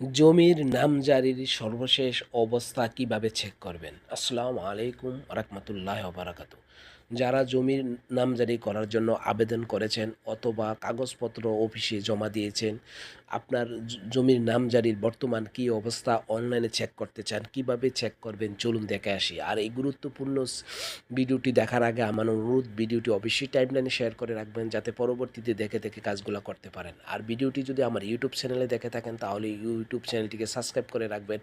জমির নামজারির সর্বশেষ অবস্থা কীভাবে চেক করবেন? আসসালামু আলাইকুম রহমতুল্লাহ বারাকাত যারা জমির নামজারি করার জন্য আবেদন করেছেন অথবা কাগজপত্র অফিসে জমা দিয়েছেন, আপনার জমির নামজারির বর্তমান কী অবস্থা, অনলাইনে চেক করতে চান, কীভাবে চেক করবেন, চলুন দেখে আসি। আর এই গুরুত্বপূর্ণ ভিডিওটি দেখার আগে আমার অনুরোধ, ভিডিওটি অবশ্যই টাইমলাইনে শেয়ার করে রাখবেন যাতে পরবর্তীতে দেখে দেখে কাজগুলো করতে পারেন। আর ভিডিওটি যদি আমার ইউটিউব চ্যানেলে দেখে থাকেন, তাহলে ইউটিউব চ্যানেলটিকে সাবস্ক্রাইব করে রাখবেন।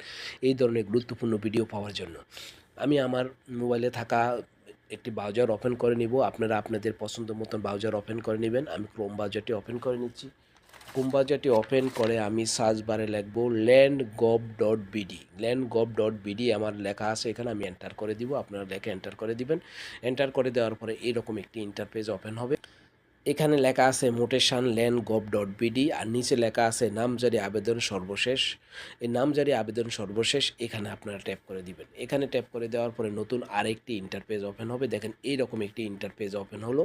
এই ধরনের গুরুত্বপূর্ণ ভিডিও পাওয়ার জন্য। আমি আমার মোবাইলে থাকা একটি ব্রাউজার ওপেন করে নিব। আপনারা আপনাদের পছন্দ মতন ব্রাউজার ওপেন করে নেবেন। আমি ক্রোম ব্রাউজারটি ওপেন করে নিচ্ছি। ক্রোম ব্রাউজারটি ওপেন করে আমি সার্চ বারে লিখব land gov dot BD land gov dot BD আমার লেখা আছে এখানে, আমি এন্টার করে দিব। আপনারা লেখা এন্টার করে দিবেন। এন্টার করে দেওয়ার পরে এরকম একটি ইন্টারপেজ ওপেন হবে। এখানে লেখা আছে mutation land gov dot BD আর নিচে লেখা আছে নামজারি আবেদন সর্বশেষ। এই নামজারি আবেদন সর্বশেষ এখানে আপনারা ট্যাপ করে দিবেন। এখানে ট্যাপ করে দেওয়ার পরে নতুন আরেকটি ইন্টারপেজ ওপেন হবে। দেখেন এইরকম একটি ইন্টারপেজ ওপেন হলো।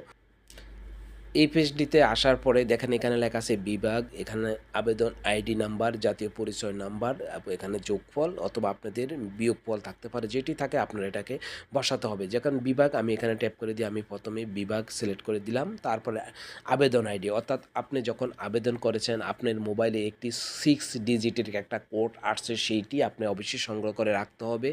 এই পেজটিতে আসার পরে দেখেন এখানে লেখা আছে বিভাগ, এখানে আবেদন আইডি নাম্বার, জাতীয় পরিচয় নাম্বার এখানে যোগফল অথবা আপনাদের বিয়োগফল থাকতে পারে, যেটি থাকে আপনার এটাকে বসাতে হবে। যেখানে বিভাগ আমি এখানে ট্যাপ করে দিয়ে আমি প্রথমে বিভাগ সিলেক্ট করে দিলাম, তারপরে আবেদন আইডি। অর্থাৎ আপনি যখন আবেদন করেছেন, আপনার মোবাইলে একটি সিক্স ডিজিটের একটা কোড আসছে, সেইটি আপনি অবশ্যই সংগ্রহ করে রাখতে হবে।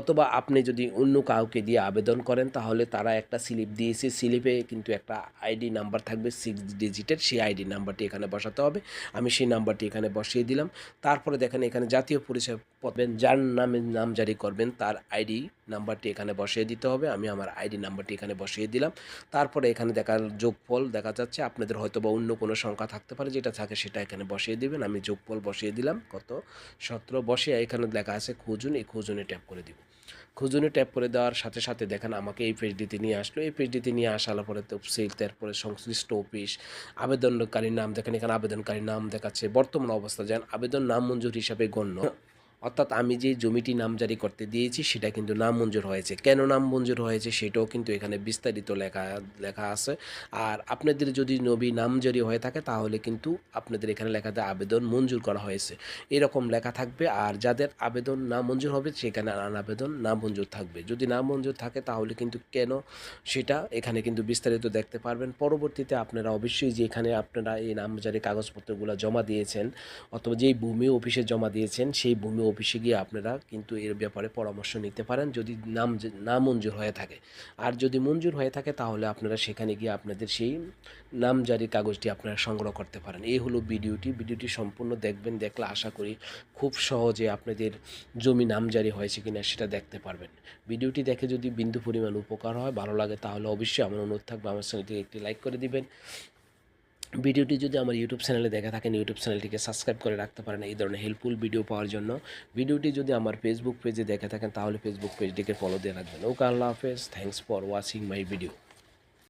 অথবা আপনি যদি অন্য কাউকে দিয়ে আবেদন করেন, তাহলে তারা একটা স্লিপ দিয়েছে, স্লিপে কিন্তু একটা আইডি নাম্বার থাকবে সিক্স ডিজিটের সেই আইডি নাম্বারটি এখানে বসাতে হবে। আমি সেই নাম্বারটি এখানে বসিয়ে দিলাম। তারপরে দেখেন এখানে জাতীয় পরিচয় যার নামে নাম জারি করবেন, তার আইডি নাম্বারটি এখানে বসিয়ে দিতে হবে। আমি আমার আইডি নাম্বারটি এখানে বসিয়ে দিলাম। তারপরে এখানে দেখা যোগফল দেখা যাচ্ছে, আপনাদের হয়তো বা অন্য কোনো সংখ্যা থাকতে পারে যেটা থাকে সেটা এখানে বসিয়ে দিবেন। আমি যোগফল বসিয়ে দিলাম, কত? সতেরো, বসিয়ে এখানে লেখা আছে খুঁজুন, এই খুঁজুনে ট্যাপ করে দিব। খুঁজুনে ট্যাপ করে দেওয়ার সাথে সাথে দেখেন আমাকে এই পেজটিতে নিয়ে আসলো। এই পেজটিতে নিয়ে আসার পরে তফসিল তারপরে সংশ্লিষ্ট অফিস আবেদনকারীর নাম, দেখেন এখানে আবেদনকারীর নাম দেখাচ্ছে, বর্তমান অবস্থা, যেন আবেদন নাম মঞ্জুর হিসাবে গণ্য। অর্থাৎ আমি যে জমিটি নামজারি করতে দিয়েছি, সেটা কিন্তু নাম মঞ্জুর হয়েছে। কেন নাম মঞ্জুর হয়েছে সেটাও কিন্তু এখানে বিস্তারিত লেখা লেখা আছে। আর আপনাদের যদি নবী নামজারি হয়ে থাকে, তাহলে কিন্তু আপনাদের এখানে লেখাতে আবেদন মঞ্জুর করা হয়েছে। এরকম লেখা থাকবে, আর যাদের আবেদন না মঞ্জুর হবে, সেখানে আবেদন না মঞ্জুর থাকবে। যদি না মঞ্জুর থাকে, তাহলে কিন্তু কেন সেটা এখানে কিন্তু বিস্তারিত দেখতে পারবেন। পরবর্তীতে আপনারা অবশ্যই যে এখানে আপনারা এই নামজারি কাগজপত্রগুলো জমা দিয়েছেন, অথবা যেই ভূমি অফিসে জমা দিয়েছেন, সেই ভূমি অফিসে গিয়ে আপনারা কিন্তু এর ব্যাপারে পরামর্শ নিতে পারেন যদি নাম না মঞ্জুর হয়ে থাকে। আর যদি মঞ্জুর হয়ে থাকে তাহলে আপনারা সেখানে গিয়ে আপনাদের সেই নামজারি কাগজটি আপনারা সংগ্রহ করতে পারেন। এই হলো ভিডিওটি। ভিডিওটি সম্পূর্ণ দেখবেন, দেখলে আশা করি খুব সহজে আপনাদের জমি নামজারি হয়েছে কিনা সেটা দেখতে পারবেন। ভিডিওটি দেখে যদি বিন্দু পরিমাণ উপকার হয়, ভালো লাগে তাহলে অবশ্যই আমার অনুরোধ থাকবে। আমার চ্যানেলটিকে একটি লাইক করে দিবেন। ভিডিওটি যদি আমার ইউটিউব চ্যানেলে দেখা থাকেন ইউটিউব চ্যানেলটিকে সাবস্ক্রাইব করে রাখতে পারেন এই ধরনের হেল্পফুল ভিডিও পাওয়ার জন্য। ভিডিওটি যদি আমার ফেসবুক পেজে দেখে থাকেন, তাহলে ফেসবুক পেজটিকে ফলো দিয়ে রাখবেন। ওকে, আল্লাহ হাফেজ। Thanks for watching my video